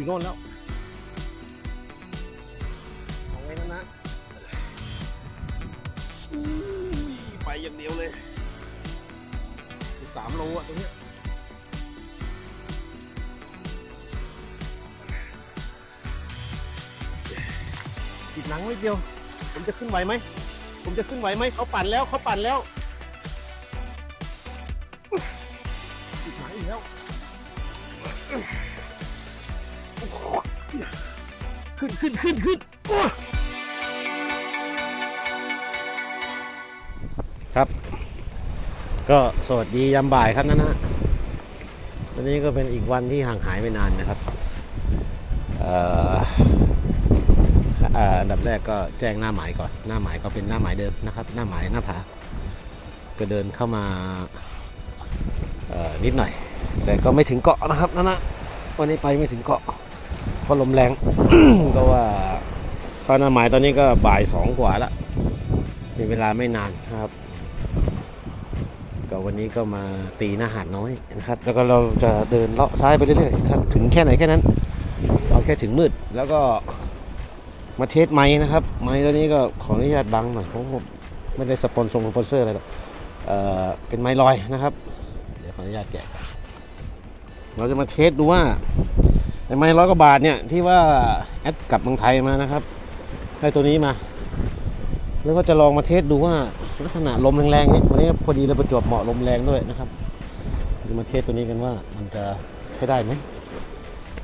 อยู่โน่นแล้วเอาไว้นะนะอุ้ยไปอย่างเดียวเลยสามโลอะตรงเนี้ยติดหนังไว้เดียว ผมจะขึ้นไหวไหม ผมจะขึ้นไหวไหม เขาปั่นแล้วเขาปั่นแล้ว ขึ้นขึ้นขึ้นขึ้นครับ ก็สวัสดียามบ่ายครับนะนะวันนี้ก็เป็นอีกวันที่ห่างหายไปนานนะครับอ่าอันดับแรกก็แจ้งหน้าหมายก่อน หน้าหมายก็เป็นหน้าหมายเดิมนะครับ หน้าหมายหน้าผาก็เดินเข้ามานิดหน่อย แต่ก็ไม่ถึงเกาะนะครับนะนะวันนี้ไปไม่ถึงเกาะ ราะลมแรง ก็ว่าเข้าหน้าหมายตอนนี้ก็บ่ายสองกว่าละมีเวลาไม่นานนะครับก็วันนี้ก็มาตีหน้าหาดน้อยนะครับ แล้วก็เราจะเดินเลาะซ้ายไปเรื่อยๆครับถึงแค่ไหนแค่นั้นเอาแค่ถึงมืดแล้วก็มาเทสไม้นะครับ ไม้ตัวนี้ก็ขออนุญาตบังหน่อยเพราะผมไม่ได้สปอนซงสปอนเซอร์อะไรหรอกเออเป็นไม้ลอยนะครับ เดี๋ยวขออนุญาตแกะเราจะมาเทสดูว่า ไอไม้ร้อยกว่าบาทเนี่ยที่ว่าแอดกลับเมืองไทยมานะครับได้ตัวนี้มา แล้วก็จะลองมาเทสดูว่าลักษณะลมแรงๆเนี่ยวันนี้พอดีเราประจวบเหมาะลมแรงด้วยนะครับจะมาเทสตัวนี้กันว่ามันจะใช้ได้ไหม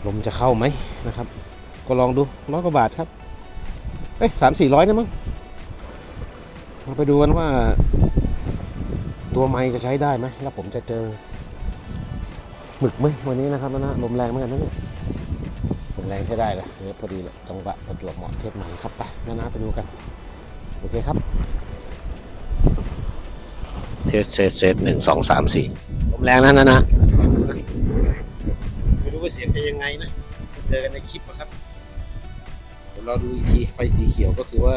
ลมจะเข้าไหมนะครับ ก็ลองดูร้อยกว่าบาทครับเอ้ยสามสี่ร้อยนะมั้งมาไปดูกันว่า ตัวไม้จะใช้ได้ไหมแล้วผมจะเจอหมึกไหมวันนี้นะครับนะลมแรงเหมือนกันนะเนี่ย แรงใช้ได้เลยเดี๋ยวพอดีเลยจังหวะประจวบเหมาะเทสใหม่ครับไปนานาไปดูกัน โอเคครับ เทสเทสเทสหนึ่งสองสามสี่ลมแรงนะนานาไม่รู้ว่าเสียงจะยังไงนะ เจอกันในคลิปนะครับเดี๋ยวเราดูอีกทีไฟสีเขียวก็คือว่า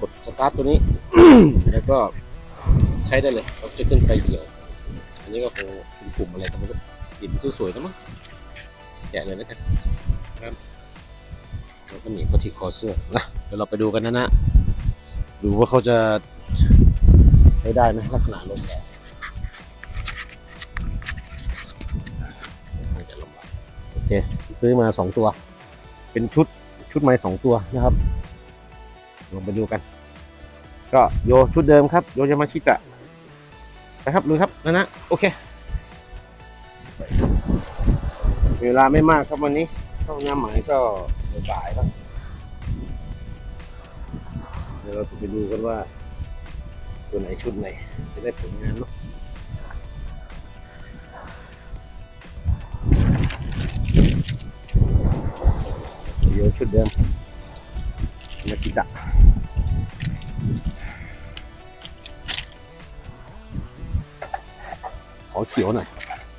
กดสตาร์ทตัวนี้ แล้วก็ใช้ได้เลยเราจะขึ้นไฟเขียว อันนี้ก็คงเป็นปุ่มอะไรก็ไม่รู้ปิ่นสวยๆนะมั้งแกะเลยแล้วกัน ครับแล้วก็หนีบเขาที่คอเสื้อนะเดี๋ยวเราไปดูกันนะนะดูว่าเขาจะใช้ได้ไหมลักษณะลมแรงจะลำบากโอเค ซื้อมาสองตัว เป็นชุดชุดไม้สองตัวนะครับลองไปดูกัน ก็โยชุดเดิมครับโยจะมาชิตะไปครับลุยครับนะนะโอเค เวลาไม่มากครับวันนี้ เข้าน้ำหมายก็บ่ายแล้วเดี๋ยวเราจะไปดูกันว่า ตัวไหนชุดไหน จะได้ผลงานเนาะเดี๋ยวชุดเดิมมาชิตะขอเขียวหน่อย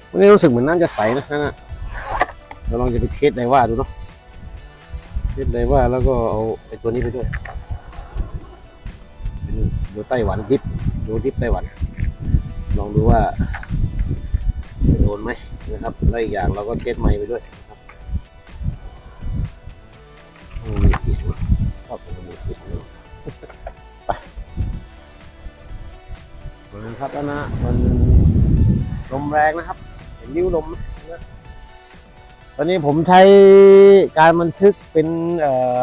วันนี้รู้สึกเหมือนน้ำจะใสนะนั่นนะ เราลองจะไปเทสไดว่าดูเนาะเทสไดว่าแล้วก็เอาไอ้ตัวนี้ไปด้วยเป็นดูไต้หวันดิฟดูดิฟไต้หวัน ลองดูว่าโดนไหมนะครับแล้วอีกอย่างเราก็เทสไมค์ไปด้วยครับมีเสียงเนอะชอบมีเสียงเลยไปมาครับแล้วนะมันลมแรงนะครับเห็นริ้วลมไหม ตอนนี้ผมใช้การบันทึกเป็นเอ่อ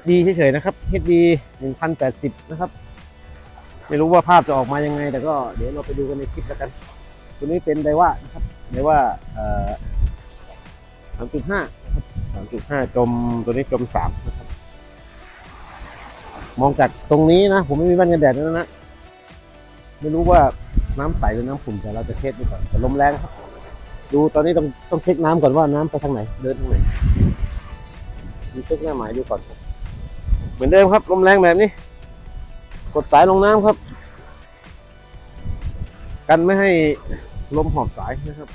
HD เฉยๆนะครับ HD 1080 นะครับ ไม่รู้ว่าภาพจะออกมายังไง แต่ก็เดี๋ยวเราไปดูกันในคลิปแล้วกัน ตัวนี้เป็นไดว่านะครับไดว่าเอ่อ3.5นะครับ3.5 จมตัวนี้จม3นะครับ มองจากตรงนี้นะ ผมไม่มีแว่นกันแดดนะนะ ไม่รู้ว่าน้ำใสหรือน้ำขุ่นแต่เราจะเทสดูก่อนแต่ลมแรงครับ ดูตอนนี้ต้องต้องเช็คน้ำก่อนว่าน้ำไปทางไหน เดินทางไหนดูเช็คหน้าหมายดูก่อน เหมือนเดิมครับลมแรงแบบนี้ กดสายลงน้ำครับ กันไม่ให้ลมหอบสายนะครับ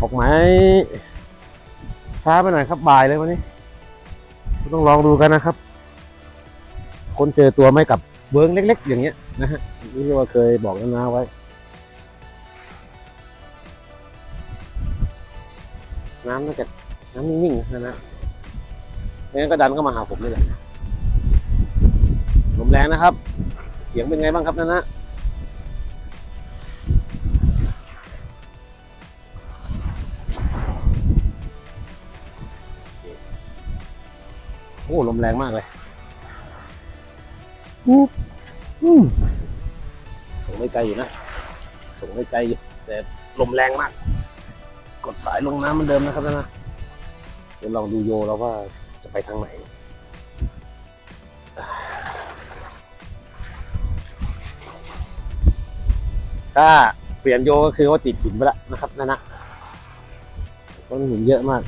ออกหมายช้าไปหน่อยครับบ่ายเลยวันนี้ต้องลองดูกันนะครับ คนเจอตัวไม่กับเวิร์งเล็ก ๆ อย่างเงี้ย นะฮะนี่ว่าเคยบอกน้าไว้ น้ำน่าจะน้ำนิ่งๆนะนะไม่งั้นก็ดันก็มาหาผมนี่แหละลมแรงนะครับ เสียงเป็นไงบ้างครับนะนะโอ้ลมแรงมากเลยปุ๊บ ส่งไม่ไกลอยู่นะ ส่งไม่ไกลอยู่ แต่ลมแรงมาก กดสายลงน้ำเหมือนเดิมนะครับนะ เดี๋ยวลองดูโยแล้วว่าจะไปทางไหนถ้าเปลี่ยนโยก็คือว่าติดหินไปแล้วนะครับนั่นนะ ต้นหินเยอะมาก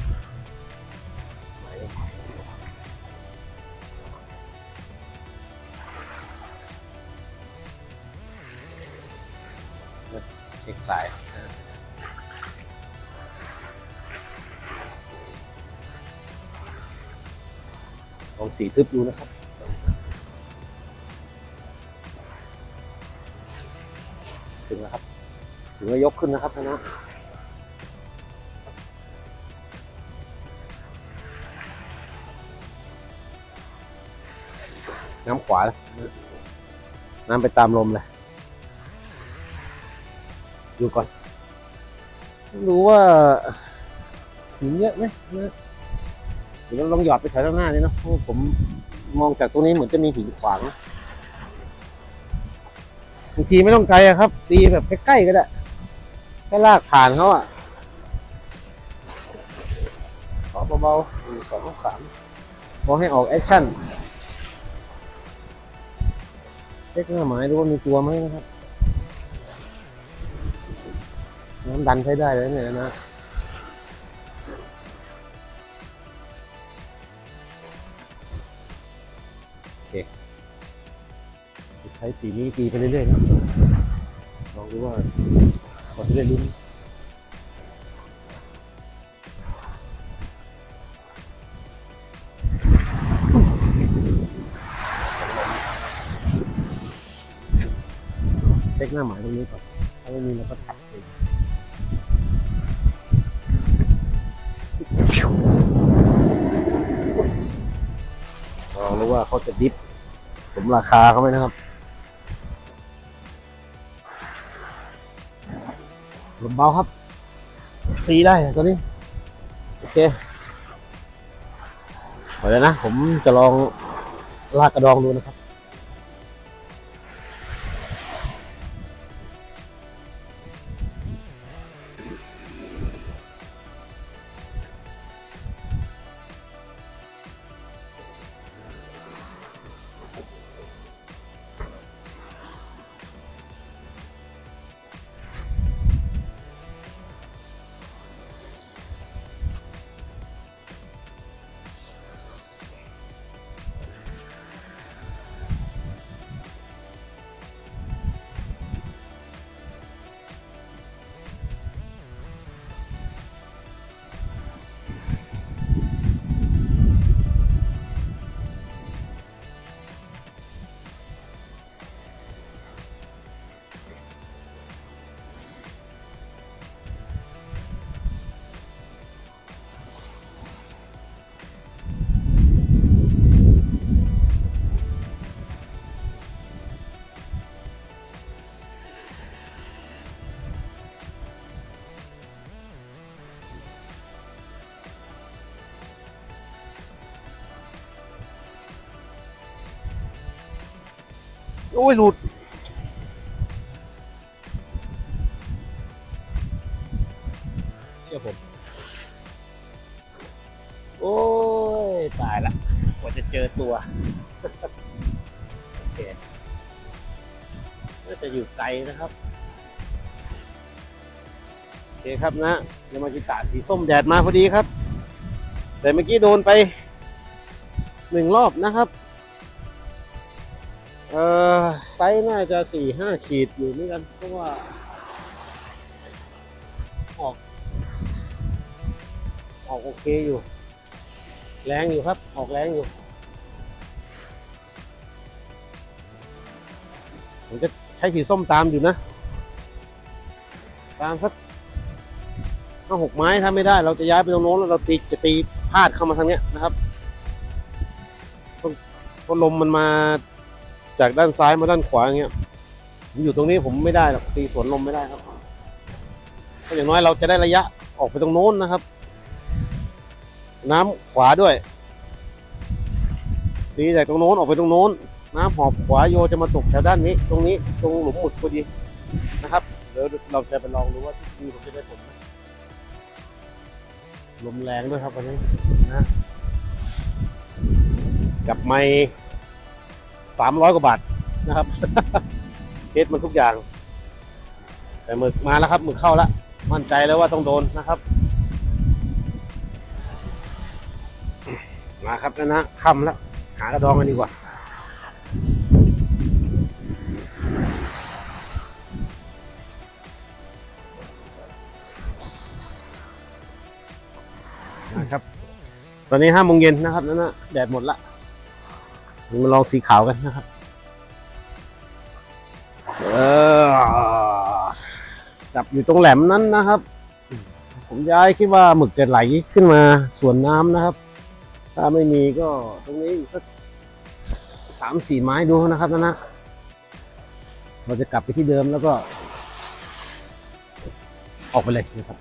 ลองสีทึบดูนะครับถึงแล้วครับถึงแล้วยกขึ้นนะครับนะน้ำขวาเลยน้ำไปตามลมเลยดูก่อนดูว่าหินเยอะไหมนะ เดี๋ยวเราลองหยอดไปแถวข้างหน้านี่เนาะเพราะผมมองจากตรงนี้เหมือนจะมีหินขวางบางทีไม่ต้องไกลครับ ตีแบบใกล้ๆก็ได้แค่ลากผ่านเขาอะขอเบาๆหนึ่งสองสามพอให้ออกแอคชั่นเช็คหน้าหมายดูว่ามีตัวไหมนะครับน้ำดันใช้ได้เลยเนี่ยนะ ช้สีนี้ตีไปเรื่อยๆนะลองดูว่าพอจะได้ลุ้นเช็คหน้าหมายตรงนี้ก่อนถ้าไม่มีเราก็ตัดเองลองรู้ว่าเขาจะดิฟสมราคาเขาไหมนะครับ บาครับซีได้ตัวนี้ โอเคเอาเลยนะ ผมจะลองลากกระดองดูนะครับ อ้ยหลุดเชื่อผม โอ้ย ตายละกว่าจะเจอตัว โอเคน่าจะอยู่ไกลนะครับ โอเคครับนะยามากิตะสีส้มแดดมาพอดีครับ แต่เมื่อกี้โดนไปหนึ่งรอบนะครับ ออไซส์น่าจะสี่ห้าขีดอยู่เหมือนกันเพราะว่า ออก ออกโอเคอยู่ แรงอยู่ครับ ออกแรงอยู่ ผมจะใช้สีส้มตามอยู่นะ ตามสักถ้าหกไม้ถ้าไม่ได้ เราจะย้ายไปตรงโน้นแล้วเราตีจะตีพาดเข้ามาทางเนี้ยนะครับเพราะเพราะลมมันมา จากด้านซ้ายมาด้านขวาอย่างเงี้ยผมอยู่ตรงนี้ผมไม่ได้หรอกตีสวนลมไม่ได้ครับเพราะอย่างน้อยเราจะได้ระยะออกไปตรงโน้นนะครับ น้ำขวาด้วยตีจากตรงโน้นออกไปตรงโน้น น้ำหอบขวาโยจะมาตกแถวด้านนี้ ตรงนี้ตรงหลุมหมุดพอดีนะครับเดี๋ยวเราจะไปลองดูว่าที่นี่ผมจะได้ผลไหมลมแรงด้วยครับวันนี้นะกับไม้ สามร้อยกว่าบาทนะครับเทสมันทุกอย่าง แต่หมึกมาแล้วครับหมึกเข้าแล้วมั่นใจแล้วว่าต้องโดนนะครับ มาครับนะนะค่ำแล้วหากระดองกันดีกว่านะครับ ตอนนี้ห้าโมงเย็นนะครับนั่นนะแดดหมดละ มาลองสีขาวกันนะครับเออจับอยู่ตรงแหลมนั้นนะครับ ผมย้ายคิดว่าหมึกจะไหลขึ้นมาส่วนน้ำนะครับ ถ้าไม่มีก็ตรงนี้อีกสักสามสี่ไม้ดูนะครับนะนะเราจะกลับไปที่เดิมแล้วก็ ออกไปเลยนะครับ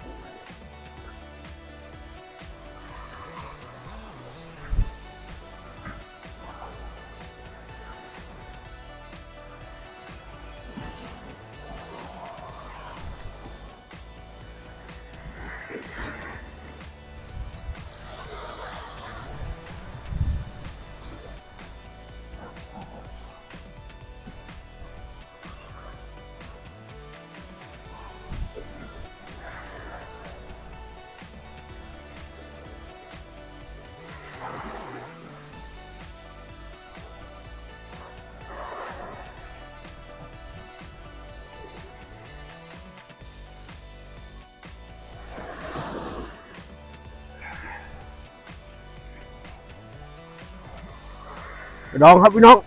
ดองครับพี่น้อง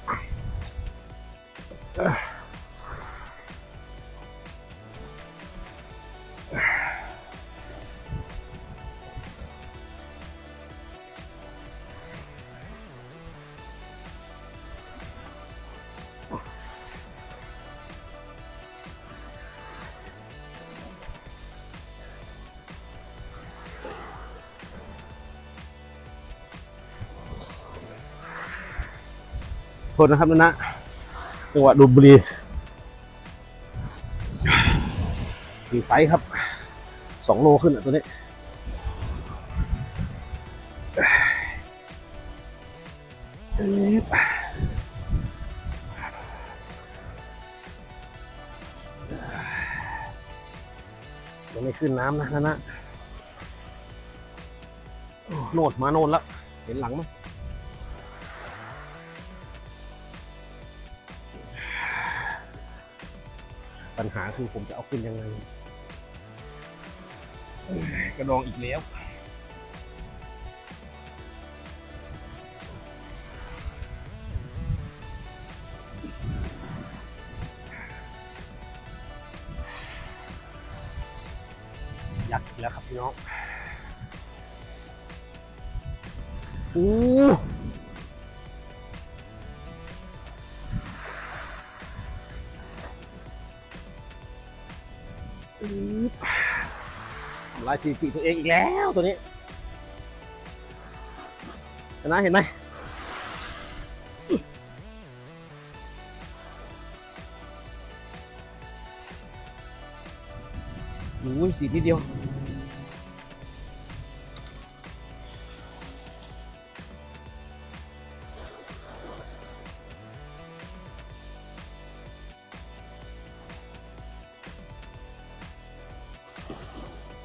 โทษนะครับนะนะจังหวะดูดบุรีมีไซส์ครับสองโลขึ้นอะตัวนี้ยังไม่ขึ้นน้ำนะนะนะโนดมาโนนแล้ว เห็นหลังไหม ปัญหาคือผมจะเอาขึ้นยังไงกระดองอีกแล้วอยากอีกแล้วครับพี่น้องอู้ ทำลายสถิติตัวเองอีกแล้วตัวนี้เห็นไหมเห็นไหมโอ้ยติดนิดเดียว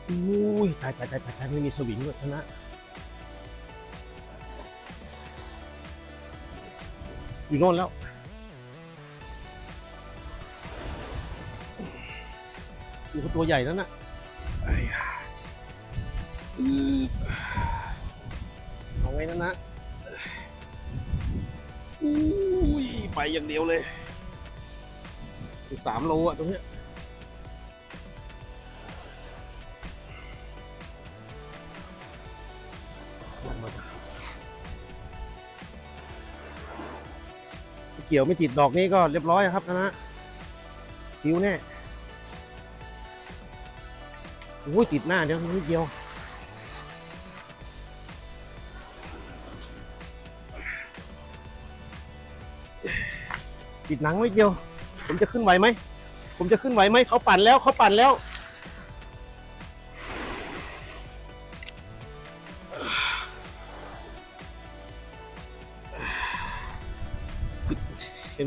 อุ้ยตายตายตายตายไม่มีสวิงด้วยชนะอยู่โน่นแล้วอยู่กับตัวใหญ่แล้วน่ะไอ้ยาอือเอาไว้นั่นนะอุ้ยไปอย่างเดียวเลยสามโลอะตรงเนี้ย เกี่ยวไม่ติดดอกนี้ก็เรียบร้อยครับนะนะคิวแน่โอ้ยติดหน้าเดี๋ยวนิดเดียวติดหนังไว้เดียว ผมจะขึ้นไหวไหม ผมจะขึ้นไหวไหม เขาปั่นแล้วเขาปั่นแล้ว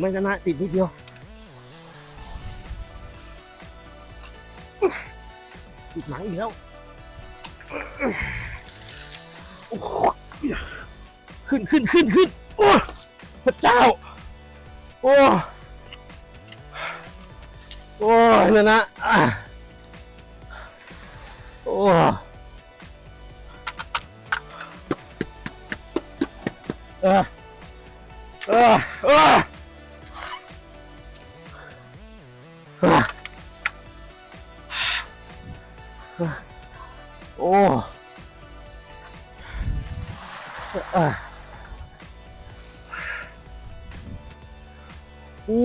ไหมชนะติดนิดเดียว ติดหนังอีกแล้วขึ้นขึ้นขึ้นขึ้นโอ้พระเจ้า โอ้โอ้ยนะนะอะโอ้เออเออเออ อู้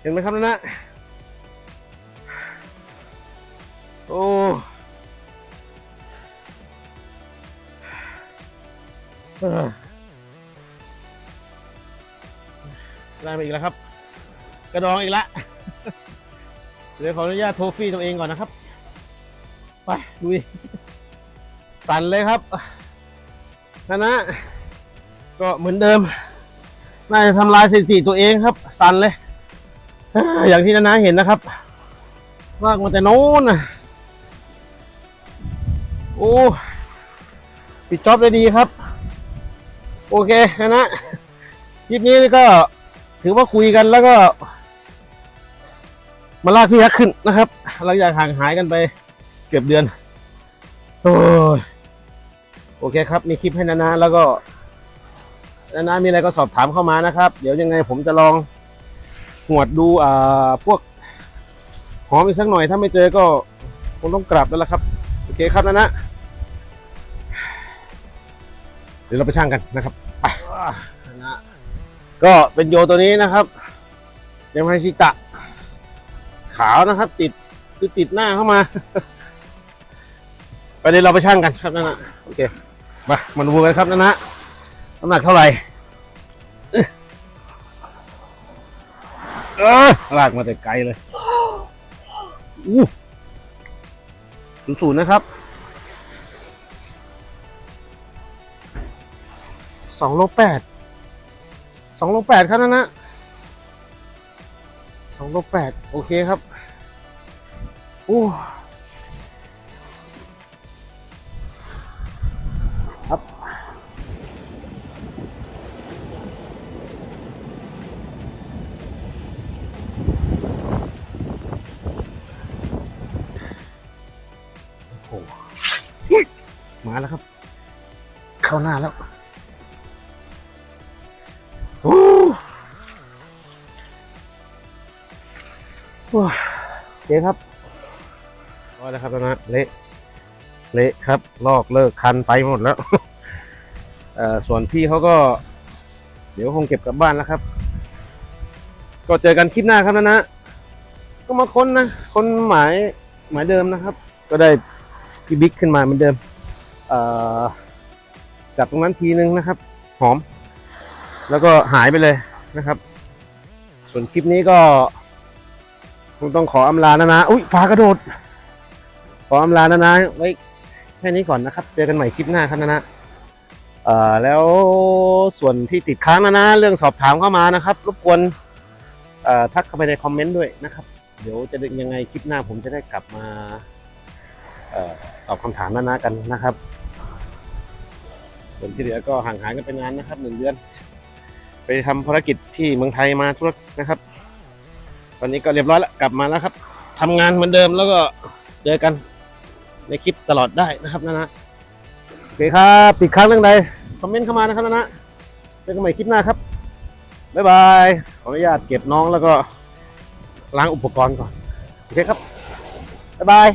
เห็นไหมครับนะนะโอ้ออได้มาอีกแล้วครับ กระดองอีกแล้วเดี๋ยวขออนุญาตโทรฟี่ตัวเองก่อนนะครับ ไปดูดิ สั่นเลยครับนะนะ ก็เหมือนเดิม น่าจะทำลายสถิติตัวเองครับ สั่นเลย อย่างที่นานาเห็นนะครับลากมาแต่โน้นนะโอ้ปิดจ็อบได้ดีครับ โอเคนะนะคลิปนี้ก็ถือว่าคุยกันแล้วก็ มาลากพี่ยักษ์ขึ้นนะครับหลังจากห่างหายกันไปเกือบเดือน โอ้ย โอเคครับ มีคลิปให้นานาแล้วก็นานามีอะไรก็สอบถามเข้ามานะครับ เดี๋ยวยังไงผมจะลองหวดดูอ่าพวกหอมอีกสักหน่อย ถ้าไม่เจอก็คงต้องกลับแล้วละครับ โอเคครับนะนะ เดี๋ยวเราไปช่างกันนะครับไปนะก็เป็นโยตัวนี้นะครับยังไฮชิตะ ขาวนะครับ ติดคือติดหน้าเข้ามา ไปเดี๋ยวเราไปช่างกันครับนะนะโอเค มามาดูกันครับนะนะน้ำหนักเท่าไหร่เออลากมาแต่ไกลเลยอู้ศูนย์ศูนย์นะครับสองโลแปดสองโลแปดครับนั่นนะสองโลแปดโอเคครับอู้ มาแล้วครับ เข้าหน้าแล้วโอ้โหโอเคครับร้อยแล้วครับนะเละเละครับ ลอกเลิกคันไปหมดแล้วส่วนพี่เขาก็ เดี๋ยวคงเก็บกลับบ้านแล้วครับ ก็เจอกันคลิปหน้าครับนะนะก็มาค้นนะ ค้นหมายหมายเดิมนะครับ ก็ได้พี่บิ๊กขึ้นมาเหมือนเดิม จับตรงนั้นทีนึงนะครับ หอม แล้วก็หายไปเลยนะครับ ส่วนคลิปนี้ก็คงต้องขออำลานะนะอุ้ยปลากระโดด ขออำลานะนะไว้แค่นี้ก่อนนะครับ เจอกันใหม่คลิปหน้าครับนะนะเอ่อแล้วส่วนที่ติดค้างนะนะเรื่องสอบถามเข้ามานะครับ รบกวนเอ่อทักเข้าไปในคอมเมนต์ด้วยนะครับ เดี๋ยวจะยังไงคลิปหน้าผมจะได้กลับมาเอ่อตอบคำถามนานากันนะครับ ส่วนที่เหลือก็ห่างหายกันไปนานนะครับหนึ่งเดือน ไปทำภารกิจที่เมืองไทยมาทุกนะครับ ตอนนี้ก็เรียบร้อยแล้วกลับมาแล้วครับทำงานเหมือนเดิมแล้วก็เจอกันในคลิปตลอดได้นะครับนานะโอเคครับปิดครั้งเรื่องใดคอมเมนต์เข้ามานะครับนานะเจอกันใหม่คลิปหน้าครับบ๊ายบายขออนุญาตเก็บน้องแล้วก็ล้างอุปกรณ์ก่อนโอเคครับบ๊ายบาย